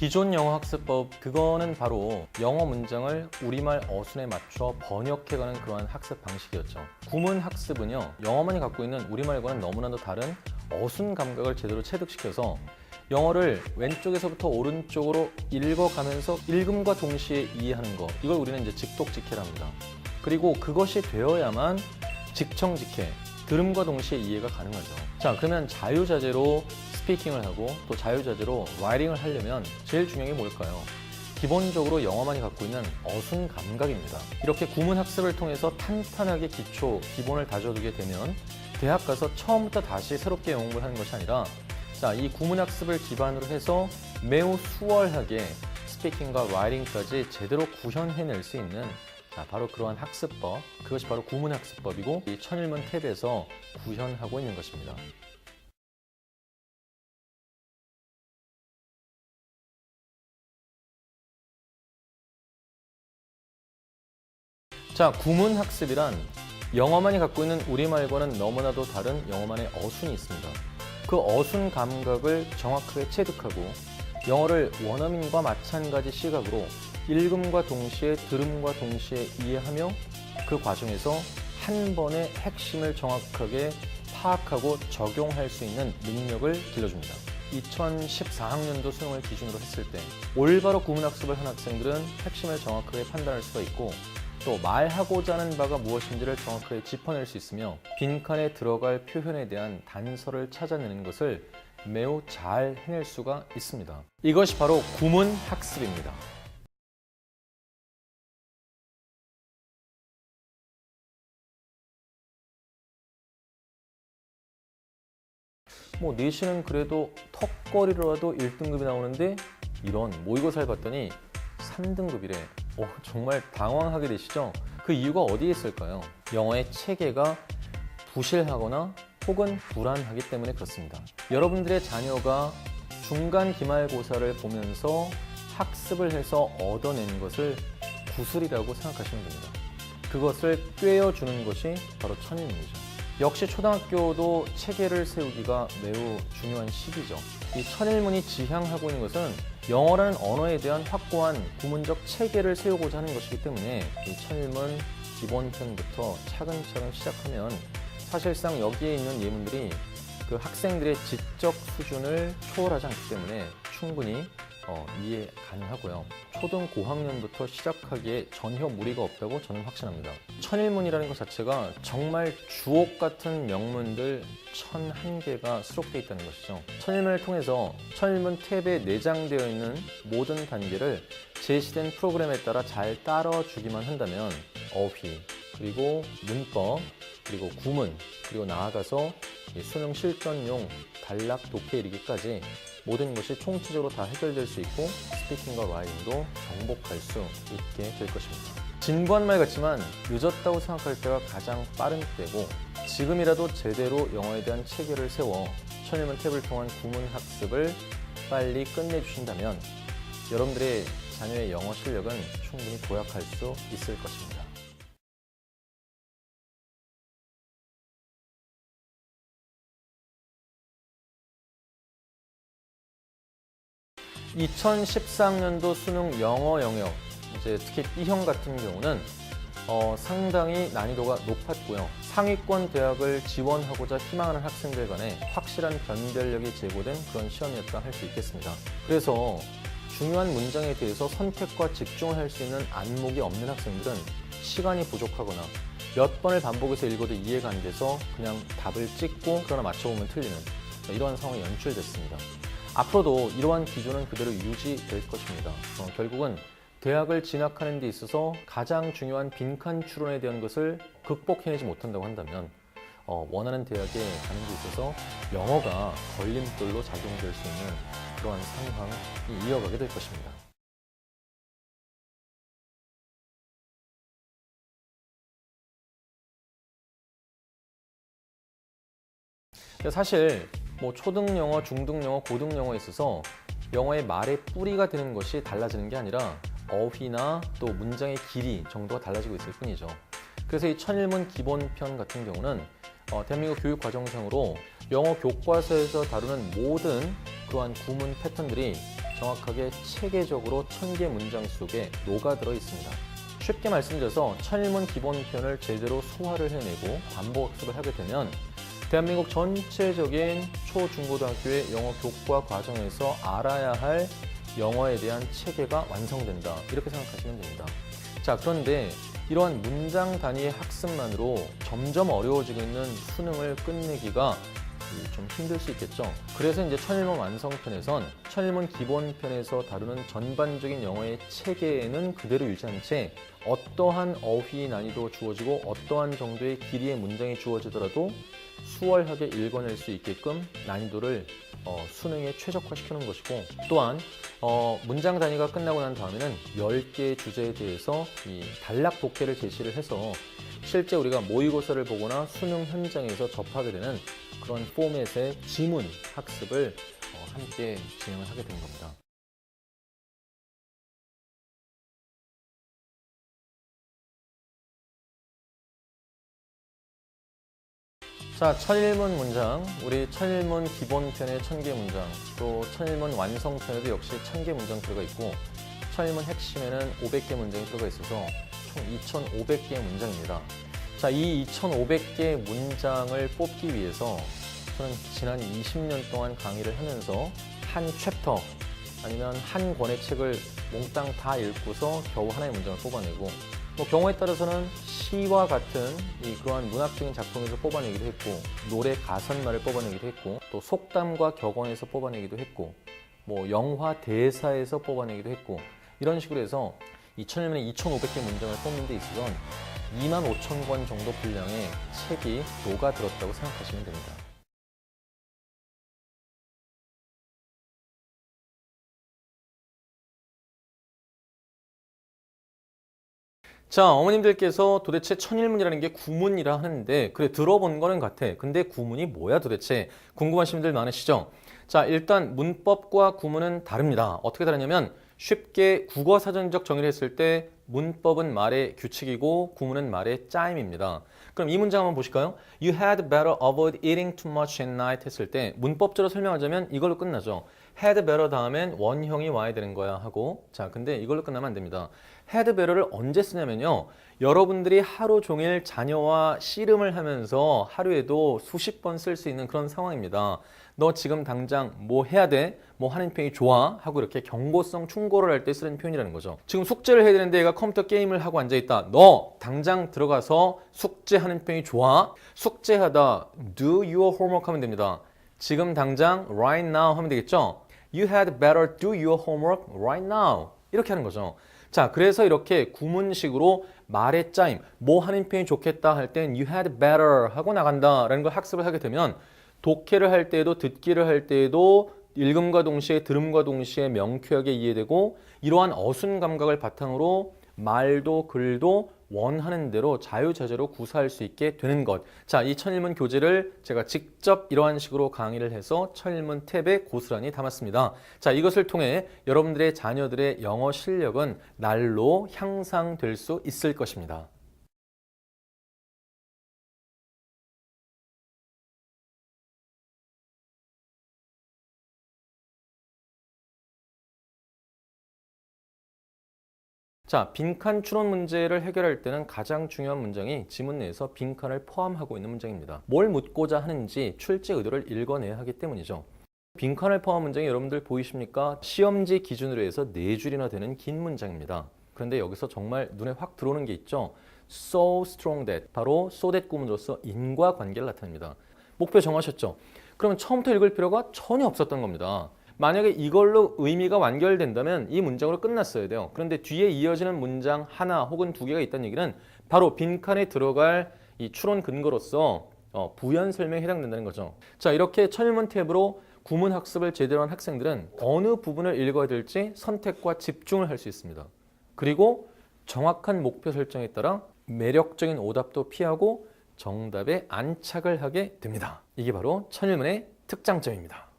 기존 영어 학습법 그거는 바로 영어 문장을 우리말 어순에 맞춰 번역해가는 그러한 학습 방식이었죠. 구문 학습은요 영어만이 갖고 있는 우리말과는 너무나도 다른 어순 감각을 제대로 체득시켜서 영어를 왼쪽에서부터 오른쪽으로 읽어가면서 읽음과 동시에 이해하는 거 이걸 우리는 이제 직독직해랍니다. 그리고 그것이 되어야만 직청직해 들음과 동시에 이해가 가능하죠. 자 그러면 자유자재로 스피킹을 하고 또 자유자재로 라이팅을 하려면 제일 중요한 게 뭘까요? 기본적으로 영어만이 갖고 있는 어순 감각입니다. 이렇게 구문 학습을 통해서 탄탄하게 기초, 기본을 다져두게 되면 대학 가서 처음부터 다시 새롭게 영어 공부를 하는 것이 아니라 자, 이 구문 학습을 기반으로 해서 매우 수월하게 스피킹과 라이팅까지 제대로 구현해낼 수 있는 자, 바로 그러한 학습법, 그것이 바로 구문 학습법이고 이 천일문 탭에서 구현하고 있는 것입니다. 자, 구문 학습이란 영어만이 갖고 있는 우리말과는 너무나도 다른 영어만의 어순이 있습니다. 그 어순 감각을 정확하게 체득하고 영어를 원어민과 마찬가지 시각으로 읽음과 동시에 들음과 동시에 이해하며 그 과정에서 한 번의 핵심을 정확하게 파악하고 적용할 수 있는 능력을 길러줍니다. 2014학년도 수능을 기준으로 했을 때 올바로 구문학습을 한 학생들은 핵심을 정확하게 판단할 수가 있고 또 말하고자 하는 바가 무엇인지를 정확하게 짚어낼 수 있으며 빈칸에 들어갈 표현에 대한 단서를 찾아내는 것을 매우 잘 해낼 수가 있습니다. 이것이 바로 구문 학습입니다. 뭐 내신은 그래도 턱걸이로라도 1등급이 나오는데 이런 모의고사를 봤더니 3등급이래. 어, 정말 당황하게 되시죠? 그 이유가 어디에 있을까요? 영어의 체계가 부실하거나 혹은 불안하기 때문에 그렇습니다. 여러분들의 자녀가 중간 기말고사를 보면서 학습을 해서 얻어낸 것을 구술이라고 생각하시면 됩니다. 그것을 꿰어주는 것이 바로 천일문이죠. 역시 초등학교도 체계를 세우기가 매우 중요한 시기죠. 이 천일문이 지향하고 있는 것은 영어라는 언어에 대한 확고한 구문적 체계를 세우고자 하는 것이기 때문에 이 천일문 기본편부터 차근차근 시작하면 사실상 여기에 있는 예문들이 그 학생들의 지적 수준을 초월하지 않기 때문에 충분히 어, 이해 가능하고요. 초등 고학년부터 시작하기에 전혀 무리가 없다고 저는 확신합니다. 천일문이라는 것 자체가 정말 주옥 같은 명문들 천 한 개가 수록되어 있다는 것이죠. 천일문을 통해서 천일문 탭에 내장되어 있는 모든 단계를 제시된 프로그램에 따라 잘 따라주기만 한다면 어휘, 그리고 문법, 그리고 구문, 그리고 나아가서 이 수능 실전용 단락 독해 이르기까지 모든 것이 총체적으로 다 해결될 수 있고 스피킹과 라이팅도 정복할 수 있게 될 것입니다. 진부한 말 같지만 늦었다고 생각할 때가 가장 빠른 때고 지금이라도 제대로 영어에 대한 체계를 세워 천일문 탭을 통한 구문 학습을 빨리 끝내주신다면 여러분들의 자녀의 영어 실력은 충분히 도약할 수 있을 것입니다. 2014학년도 수능 영어 영역, 이제 특히 B형 같은 경우는 어, 상당히 난이도가 높았고요. 상위권 대학을 지원하고자 희망하는 학생들 간에 확실한 변별력이 제고된 그런 시험이었다 할 수 있겠습니다. 그래서 중요한 문장에 대해서 선택과 집중을 할 수 있는 안목이 없는 학생들은 시간이 부족하거나 몇 번을 반복해서 읽어도 이해가 안 돼서 그냥 답을 찍고 그러나 맞춰보면 틀리는 이러한 상황이 연출됐습니다. 앞으로도 이러한 기조는 그대로 유지될 것입니다. 어, 결국은 대학을 진학하는 데 있어서 가장 중요한 빈칸 추론에 대한 것을 극복해내지 못한다고 한다면 어, 원하는 대학에 가는 데 있어서 영어가 걸림돌로 작용될 수 있는 그러한 상황이 이어가게 될 것입니다. 사실 뭐 초등 영어, 중등 영어, 고등 영어에 있어서 영어의 말의 뿌리가 되는 것이 달라지는 게 아니라 어휘나 또 문장의 길이 정도가 달라지고 있을 뿐이죠. 그래서 이 천일문 기본편 같은 경우는 어, 대한민국 교육 과정상으로 영어 교과서에서 다루는 모든 그러한 구문 패턴들이 정확하게 체계적으로 천 개 문장 속에 녹아들어 있습니다. 쉽게 말씀드려서 천일문 기본 표현을 제대로 소화를 해내고 반복 학습을 하게 되면 대한민국 전체적인 초, 중고등학교의 영어 교과 과정에서 알아야 할 영어에 대한 체계가 완성된다. 이렇게 생각하시면 됩니다. 자, 그런데 이러한 문장 단위의 학습만으로 점점 어려워지고 있는 수능을 끝내기가 좀 힘들 수 있겠죠. 그래서 이제 천일문 완성편에선 천일문 기본편에서 다루는 전반적인 영어의 체계는 그대로 유지한 채 어떠한 어휘 난이도 주어지고 어떠한 정도의 길이의 문장이 주어지더라도 수월하게 읽어낼 수 있게끔 난이도를 어, 수능에 최적화시키는 것이고 또한 어, 문장 단위가 끝나고 난 다음에는 10개의 주제에 대해서 이 단락 독해를 제시를 해서 실제 우리가 모의고사를 보거나 수능 현장에서 접하게 되는 그런 포맷의 지문 학습을 어, 함께 진행을 하게 된 겁니다. 자, 천일문 문장, 우리 천일문 기본편의 천개 문장, 또 천일문 완성편에도 역시 천개 문장 들어가 있고, 천일문 핵심에는 500개 문장이 들어가 있어서 총 2,500개의 문장입니다. 자, 이 2,500개 문장을 뽑기 위해서 저는 지난 20년 동안 강의를 하면서 한 챕터 아니면 한 권의 책을 몽땅 다 읽고서 겨우 하나의 문장을 뽑아내고 뭐 경우에 따라서는 시와 같은 이 그러한 문학적인 작품에서 뽑아내기도 했고 노래 가사말을 뽑아내기도 했고 또 속담과 격언에서 뽑아내기도 했고 뭐 영화 대사에서 뽑아내기도 했고 이런 식으로 해서 2001년에 2,500개 문장을 뽑는 데 있어서 2만 5천 권 정도 분량의 책이 녹아들었다고 생각하시면 됩니다. 자, 어머님들께서 도대체 천일문이라는 게 구문이라 하는데, 그래, 들어본 거는 같아. 근데 구문이 뭐야 도대체? 궁금하신 분들 많으시죠? 자, 일단 문법과 구문은 다릅니다. 어떻게 다르냐면, 쉽게 국어 사전적 정의를 했을 때, 문법은 말의 규칙이고, 구문은 말의 짜임입니다. 그럼 이 문장 한번 보실까요? You had better avoid eating too much at night 했을 때, 문법적으로 설명하자면 이걸로 끝나죠. had better 다음엔 원형이 와야 되는 거야 하고, 자, 근데 이걸로 끝나면 안 됩니다. Better를 언제 쓰냐면요. 여러분들이 하루 종일 자녀와 씨름을 하면서 하루에도 수십 번 쓸 수 있는 그런 상황입니다. 너 지금 당장 뭐 해야 돼? 뭐 하는 편이 좋아? 하고 이렇게 경고성 충고를 할 때 쓰는 표현이라는 거죠. 지금 숙제를 해야 되는데 얘가 컴퓨터 게임을 하고 앉아있다. 너 당장 들어가서 숙제하는 편이 좋아? 숙제하다 do your homework 하면 됩니다. 지금 당장 right now 하면 되겠죠? You had better do your homework right now. 이렇게 하는 거죠. 자, 그래서 이렇게 구문식으로 말의 짜임, 뭐 하는 편이 좋겠다 할 땐 you had better 하고 나간다라는 걸 학습을 하게 되면 독해를 할 때에도 듣기를 할 때에도 읽음과 동시에 들음과 동시에 명쾌하게 이해되고 이러한 어순 감각을 바탕으로 말도 글도 원하는 대로 자유자재로 구사할 수 있게 되는 것. 자, 이 천일문 교재를 제가 직접 이러한 식으로 강의를 해서 천일문 탭에 고스란히 담았습니다. 자, 이것을 통해 여러분들의 자녀들의 영어 실력은 날로 향상될 수 있을 것입니다. 자, 빈칸 추론 문제를 해결할 때는 가장 중요한 문장이 지문 내에서 빈칸을 포함하고 있는 문장입니다. 뭘 묻고자 하는지 출제 의도를 읽어내야 하기 때문이죠. 빈칸을 포함한 문장이 여러분들 보이십니까? 시험지 기준으로 해서 네 줄이나 되는 긴 문장입니다. 그런데 여기서 정말 눈에 확 들어오는 게 있죠. So strong that 바로 so that 구문으로서 인과관계를 나타냅니다. 목표 정하셨죠? 그러면 처음부터 읽을 필요가 전혀 없었던 겁니다. 만약에 이걸로 의미가 완결된다면 이 문장으로 끝났어야 돼요. 그런데 뒤에 이어지는 문장 하나 혹은 두 개가 있다는 얘기는 바로 빈칸에 들어갈 이 추론 근거로서 어, 부연 설명에 해당된다는 거죠. 자, 이렇게 천일문 탭으로 구문 학습을 제대로 한 학생들은 어느 부분을 읽어야 될지 선택과 집중을 할 수 있습니다. 그리고 정확한 목표 설정에 따라 매력적인 오답도 피하고 정답에 안착을 하게 됩니다. 이게 바로 천일문의 특장점입니다.